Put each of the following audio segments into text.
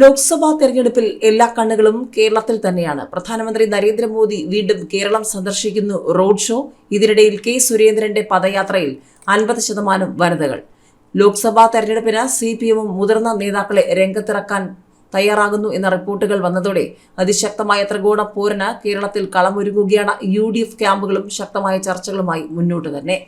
ലോക്സഭാ തെരഞ്ഞെടുപ്പിൽ എല്ലാ കണ്ണുകളും കേരളത്തിൽ തന്നെയാണ്. പ്രധാനമന്ത്രി നരേന്ദ്രമോദി വീണ്ടും കേരളം സന്ദർശിക്കുന്നു. റോഡ് ഷോ ഇതിനിടയിൽ കെ സുരേന്ദ്രന്റെ പദയാത്രയിൽ അൻപത് ശതമാനം വനിതകൾ. ലോക്സഭാ തെരഞ്ഞെടുപ്പിന് സി പി എമ്മും മുതിർന്ന നേതാക്കളെ രംഗത്തിറക്കാൻ തയ്യാറാകുന്നു എന്ന റിപ്പോർട്ടുകൾ വന്നതോടെ അതിശക്തമായ ത്രികോണ പോരിന് കേരളത്തിൽ കളമൊരുങ്ങുകയാണ് യു ഡി എഫ് ക്യാമ്പുകളും ശക്തമായ ചർച്ചകളുമായി മുന്നോട്ട് തന്നെ.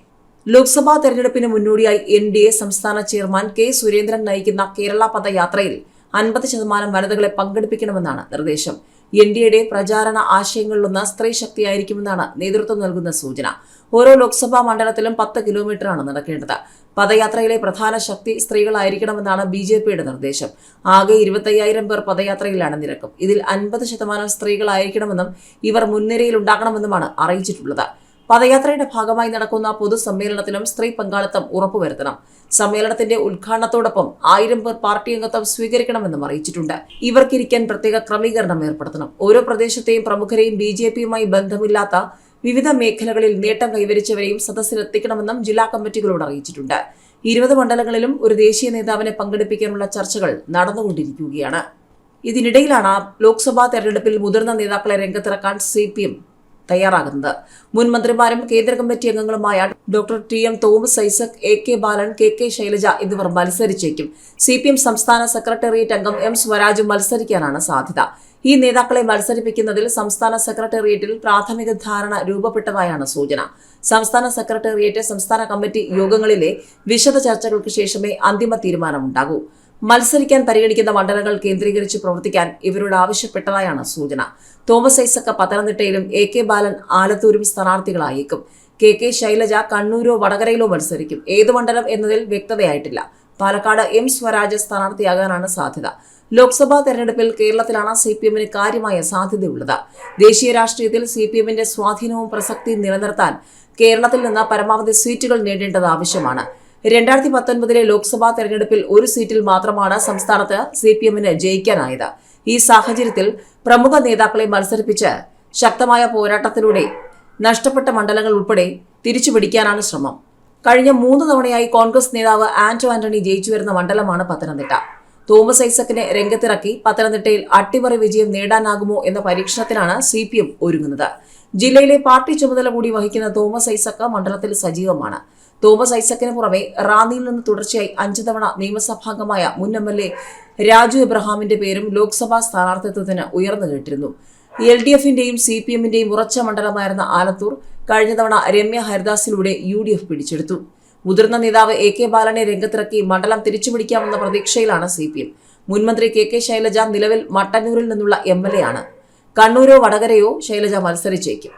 ലോക്സഭാ തെരഞ്ഞെടുപ്പിന് മുന്നോടിയായി എൻ ഡി എ സംസ്ഥാന ചെയർമാൻ കെ സുരേന്ദ്രൻ നയിക്കുന്ന കേരള പദയാത്രയിൽ അൻപത് ശതമാനം വനിതകളെ പങ്കെടുപ്പിക്കണമെന്നാണ് നിർദ്ദേശം. എൻ ഡി എയുടെ പ്രചാരണ ആശയങ്ങളിലൊന്ന് സ്ത്രീ ശക്തിയായിരിക്കുമെന്നാണ് നേതൃത്വം നൽകുന്ന സൂചന. ഓരോ ലോക്സഭാ മണ്ഡലത്തിലും പത്ത് കിലോമീറ്ററാണ് നടക്കേണ്ടത്. പദയാത്രയിലെ പ്രധാന ശക്തി സ്ത്രീകളായിരിക്കണമെന്നാണ് ബി ജെ പിയുടെ നിർദ്ദേശം. ആകെ ഇരുപത്തയ്യായിരം പേർ പദയാത്രയിലാണ് നിരക്കും. ഇതിൽ അൻപത് ശതമാനം സ്ത്രീകളായിരിക്കണമെന്നും ഇവർ മുൻനിരയിൽ ഉണ്ടാകണമെന്നുമാണ് അറിയിച്ചിട്ടുള്ളത്. പദയാത്രയുടെ ഭാഗമായി നടക്കുന്ന പൊതുസമ്മേളനത്തിലും സ്ത്രീ പങ്കാളിത്തം ഉറപ്പുവരുത്തണം. സമ്മേളനത്തിന്റെ ഉദ്ഘാടനത്തോടൊപ്പം ആയിരം പേർ പാർട്ടി അംഗത്വം സ്വീകരിക്കണമെന്നും അറിയിച്ചിട്ടുണ്ട്. ഇവർക്കിരിക്കാൻ പ്രത്യേക ക്രമീകരണം ഏർപ്പെടുത്തണം. ഓരോ പ്രദേശത്തെയും പ്രമുഖരെയും ബി ജെ പിയുമായി ബന്ധമില്ലാത്ത വിവിധ മേഖലകളിൽ നേട്ടം കൈവരിച്ചവരെയും സദസ്സിലെത്തിക്കണമെന്നും ജില്ലാ കമ്മിറ്റികളോട് അറിയിച്ചിട്ടുണ്ട്. ഇരുപത് മണ്ഡലങ്ങളിലും ഒരു ദേശീയ നേതാവിനെ പങ്കെടുപ്പിക്കാനുള്ള ചർച്ചകൾ നടന്നുകൊണ്ടിരിക്കുകയാണ്. ഇതിനിടയിലാണ് ലോക്സഭാ തെരഞ്ഞെടുപ്പിൽ മുതിർന്ന നേതാക്കളെ രംഗത്തിറക്കാൻ സി തയ്യാറാകുന്നത്. മുൻ മന്ത്രിമാരും കേന്ദ്ര committee അംഗങ്ങളുമായ doctor T M Thomas Isaac A K Balan K K Shailaja എന്നിവർ മത്സരിച്ചേക്കും. സി പി എം സംസ്ഥാന സെക്രട്ടേറിയറ്റ് അംഗം എം സ്വരാജും മത്സരിക്കാനാണ് സാധ്യത. ഈ നേതാക്കളെ മത്സരിപ്പിക്കുന്നതിൽ സംസ്ഥാന സെക്രട്ടേറിയറ്റിൽ പ്രാഥമിക ധാരണ രൂപപ്പെട്ടതായാണ് സൂചന. സംസ്ഥാന സെക്രട്ടേറിയറ്റ് സംസ്ഥാന കമ്മിറ്റി യോഗങ്ങളിലെ വിശദ ചർച്ചകൾക്ക് ശേഷമേ അന്തിമ തീരുമാനമുണ്ടാകൂ. മത്സരിക്കാൻ പരിഗണിക്കുന്ന മണ്ഡലങ്ങൾ കേന്ദ്രീകരിച്ച് പ്രവർത്തിക്കാൻ ഇവരോട് ആവശ്യപ്പെട്ടതായാണ് സൂചന. തോമസ് ഐസക്ക പത്തനംതിട്ടയിലും എ കെ ബാലൻ ആലത്തൂരും സ്ഥാനാർത്ഥികളായേക്കും. കെ കെ ശൈലജ കണ്ണൂരോ വടകരയിലോ മത്സരിക്കും. ഏത് മണ്ഡലം എന്നതിൽ വ്യക്തതയായിട്ടില്ല. പാലക്കാട് എം സ്വരാജ് സ്ഥാനാർത്ഥിയാകാനാണ് സാധ്യത. ലോക്സഭാ തെരഞ്ഞെടുപ്പിൽ കേരളത്തിലാണ് സി പി എമ്മിന് കാര്യമായ സാധ്യതയുള്ളത്. ദേശീയ രാഷ്ട്രീയത്തിൽ സി പി എമ്മിന്റെ സ്വാധീനവും പ്രസക്തിയും നിലനിർത്താൻ കേരളത്തിൽ നിന്ന് പരമാവധി സീറ്റുകൾ നേടേണ്ടത് ആവശ്യമാണ്. രണ്ടായിരത്തി പത്തൊൻപതിലെ ലോക്സഭാ തെരഞ്ഞെടുപ്പിൽ ഒരു സീറ്റിൽ മാത്രമാണ് സംസ്ഥാനത്ത് സി പി എമ്മിന് ജയിക്കാനായത്. ഈ സാഹചര്യത്തിൽ പ്രമുഖ നേതാക്കളെ മത്സരിപ്പിച്ച് ശക്തമായ പോരാട്ടത്തിലൂടെ നഷ്ടപ്പെട്ട മണ്ഡലങ്ങൾ ഉൾപ്പെടെ തിരിച്ചുപിടിക്കാനാണ് ശ്രമം. കഴിഞ്ഞ മൂന്ന് തവണയായി കോൺഗ്രസ് നേതാവ് ആന്റോ ആന്റണി ജയിച്ചു വരുന്ന മണ്ഡലമാണ് പത്തനംതിട്ട. തോമസ് ഐസക്കിനെ രംഗത്തിറക്കി പത്തനംതിട്ടയിൽ അട്ടിമറി വിജയം നേടാനാകുമോ എന്ന പരീക്ഷണത്തിനാണ് സി ഒരുങ്ങുന്നത്. ജില്ലയിലെ പാർട്ടി ചുമതല കൂടി വഹിക്കുന്ന തോമസ് ഐസക്ക് മണ്ഡലത്തിൽ സജീവമാണ്. തോമസ് ഐസക്കിന് പുറമെ റാന്നിയിൽ നിന്ന് തുടർച്ചയായി അഞ്ചു തവണ നിയമസഭാംഗമായ മുൻ എം എൽ എ രാജു എബ്രഹാമിന്റെ പേരും ലോക്സഭാ സ്ഥാനാർത്ഥിത്വത്തിന് ഉയർന്നു കേട്ടിരുന്നു. എൽ ഡി എഫിന്റെയും സി പി എമ്മിന്റെയും ഉറച്ച മണ്ഡലമായിരുന്ന ആലത്തൂർ കഴിഞ്ഞ തവണ രമ്യ ഹരിദാസിലൂടെ യു ഡി എഫ് പിടിച്ചെടുത്തു. മുതിർന്ന നേതാവ് എ കെ ബാലനെ രംഗത്തിറക്കി മണ്ഡലം തിരിച്ചുപിടിക്കാമെന്ന പ്രതീക്ഷയിലാണ് സി പി എം. മുൻമന്ത്രി കെ കെ ശൈലജ നിലവിൽ മട്ടന്നൂരിൽ നിന്നുള്ള എം എൽ എ ആണ്. കണ്ണൂരോ വടകരയോ ശൈലജ മത്സരിച്ചേക്കും.